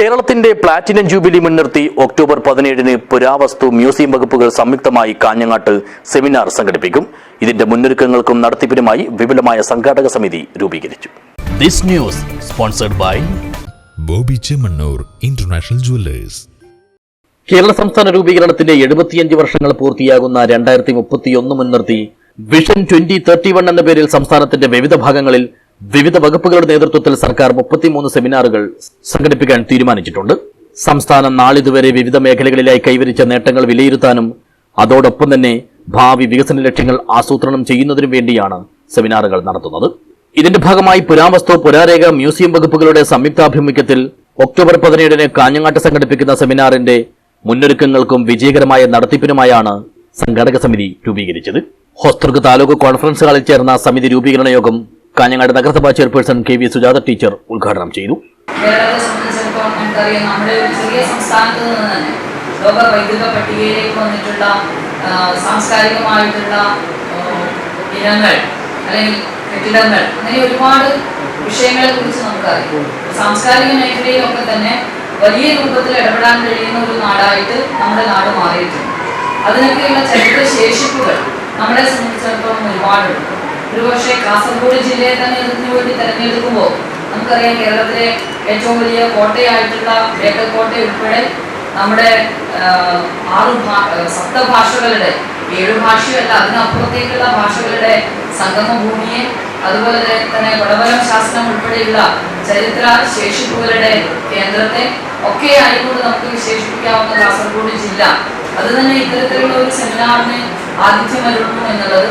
കേരളത്തിന്റെ platinum jubilee മുൻനിർത്തി October പതിനേഴിന് പുരാവസ്തു മ്യൂസിയം വകുപ്പുകൾ സംയുക്തമായി കാഞ്ഞങ്ങാട്ട് സെമിനാർ സംഘടിപ്പിക്കും. ഇതിന്റെ മുന്നൊരുക്കങ്ങൾക്കും നടത്തിപ്പിനുമായി വിപുലമായ സംഘാടക സമിതി രൂപീകരിച്ചു. This news sponsored by Bobby Chemmanur international jewellers. Kerala സംസ്ഥാന രൂപീകരണത്തിന്റെ എഴുപത്തിയഞ്ച് വർഷങ്ങൾ പൂർത്തിയാകുന്ന രണ്ടായിരത്തി മുപ്പത്തിയൊന്ന് മുൻനിർത്തി വിഷൻ ട്വന്റി തേർട്ടി വൺ എന്ന പേരിൽ സംസ്ഥാനത്തിന്റെ വിവിധ ഭാഗങ്ങളിൽ വിവിധ വകുപ്പുകളുടെ നേതൃത്വത്തിൽ സർക്കാർ മുപ്പത്തിമൂന്ന് സെമിനാറുകൾ സംഘടിപ്പിക്കാൻ തീരുമാനിച്ചിട്ടുണ്ട്. സംസ്ഥാനം നാളിതുവരെ വിവിധ മേഖലകളിലായി കൈവരിച്ച നേട്ടങ്ങൾ വിലയിരുത്താനും അതോടൊപ്പം തന്നെ ഭാവി വികസന ലക്ഷ്യങ്ങൾ ആസൂത്രണം ചെയ്യുന്നതിനും വേണ്ടിയാണ് സെമിനാറുകൾ നടത്തുന്നത്. ഇതിന്റെ ഭാഗമായി പുരാവസ്തു പുരാരേഖ മ്യൂസിയം വകുപ്പുകളുടെ സംയുക്താഭിമുഖ്യത്തിൽ ഒക്ടോബർ പതിനേഴിന് കാഞ്ഞങ്ങാട്ട് സംഘടിപ്പിക്കുന്ന സെമിനാറിന്റെ മുന്നൊരുക്കങ്ങൾക്കും വിജയകരമായ നടത്തിപ്പിനുമായാണ് സംഘാടക സമിതി രൂപീകരിച്ചത്. ഹോസ്തൃക് താലൂക്ക് കോൺഫറൻസ് ഹാളിൽ ചേർന്ന സമിതി രൂപീകരണ യോഗം കാഞ്ഞങ്ങാട് നഗരസഭാ chairperson K V Sujatha teacher ഉദ്ഘാടനം ചെയ്തു. നമ്മുടെ ചെറിയ ലോക സാംസ്കാരികമായിട്ടുള്ള ഒരുപാട് വിഷയങ്ങളെ കുറിച്ച് നമുക്കറിയാം. സാംസ്കാരിക മേഖലയിലൊക്കെ തന്നെ വലിയ രൂപത്തിൽ ഇടപെടാൻ കഴിയുന്ന ഒരു നാടായിട്ട് നമ്മുടെ നാട് മാറിയിട്ടുണ്ട്. അതിനൊക്കെയുള്ള ചരിത്ര ശേഷിപ്പുകൾ നമ്മളെ സംബന്ധിച്ചിടത്തോളം ഒരുപാടുണ്ട്. ഒരുപക്ഷെ കാസർഗോഡ് ജില്ലയെ തന്നെ ഇതിനു വേണ്ടി തെരഞ്ഞെടുക്കുമ്പോൾ നമുക്കറിയാം കേരളത്തിലെ ഏറ്റവും വലിയ കോട്ടയായിട്ടുള്ള ബേക്കൽ കോട്ട ഉൾപ്പെടെ നമ്മുടെ ആറു സപ്തഭാഷകളുടെ ഏഴ് ഭാഷയല്ല അതിനപ്പുറത്തേക്കുള്ള ഭാഷകളുടെ സംഗമ ഭൂമിയെ അതുപോലെ തന്നെ കൊടവലം ശാസ്ത്രം ഉൾപ്പെടെയുള്ള ചരിത്ര ശേഷിപ്പുകളുടെ കേന്ദ്രത്തെ ഒക്കെ ആയിക്കൊണ്ട് നമുക്ക് വിശേഷിപ്പിക്കാവുന്ന കാസർഗോഡ് ജില്ല. അത് തന്നെ ഇത്തരത്തിലുള്ള ഒരു സെമിനാറിന് എന്നുള്ളത്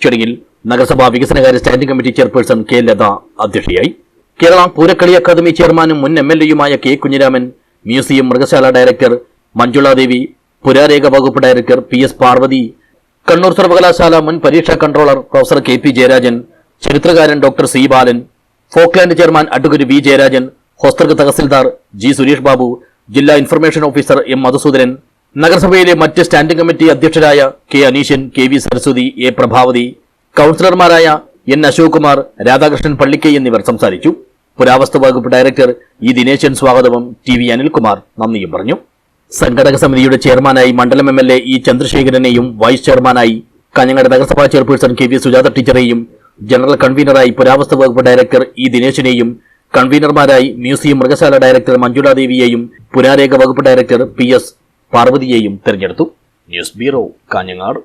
ചടങ്ങിൽ നഗരസഭാ വികസനകാര്യ standing committee chairperson K Latha അധ്യക്ഷയായി. കേരള പൂരക്കളി അക്കാദമി ചെയർമാനും മുൻ എം എൽ എയുമായ കെ കുഞ്ഞിരാമൻ മ്യൂസിയം മൃഗശാല ഡയറക്ടർ മഞ്ജുളാദേവി പുരാരേഖ വകുപ്പ് director P S Parvathi Kannur സർവകലാശാല മുൻ പരീക്ഷാ controller professor K P Jayarajan ചരിത്രകാരൻ doctor C Balan Folkland chairman advocate V Jayarajan Hosdurg tahsildar G Suresh Babu ജില്ലാ ഇൻഫർമേഷൻ ഓഫീസർ എം മധുസൂദനൻ നഗരസഭയിലെ മറ്റ് standing committee അധ്യക്ഷരായ K Aneeshan K V Saraswathi A Prabhavathi കൌൺസിലർമാരായ N Ashok Kumar Radhakrishnan Pallikkai എന്നിവർ സംസാരിച്ചു. പുരാവസ്തു വകുപ്പ് director E Dineshan സ്വാഗതവും T V Anilkumar നന്ദിയും പറഞ്ഞു. സംഘടക സമിതിയുടെ ചെയർമാനായി മണ്ഡലം എം എൽ എ ഇ ചന്ദ്രശേഖരനെയും വൈസ് ചെയർമാനായി കാഞ്ഞങ്ങാട് നഗരസഭാ ചെയർപേഴ്സൺ കെ വി സുജാത ടീച്ചറെയും ജനറൽ കൺവീനറായി പുരാവസ്തു വകുപ്പ് ഡയറക്ടർ ഇ ദിനേശിനെയും കൺവീനർമാരായി മ്യൂസിയം മൃഗശാല ഡയറക്ടർ മഞ്ജുളാദേവിയെയും പുരാരേഖ വകുപ്പ് ഡയറക്ടർ പി എസ് പാർവതിയെയും തെരഞ്ഞെടുത്തു. News bureau Kanhangad.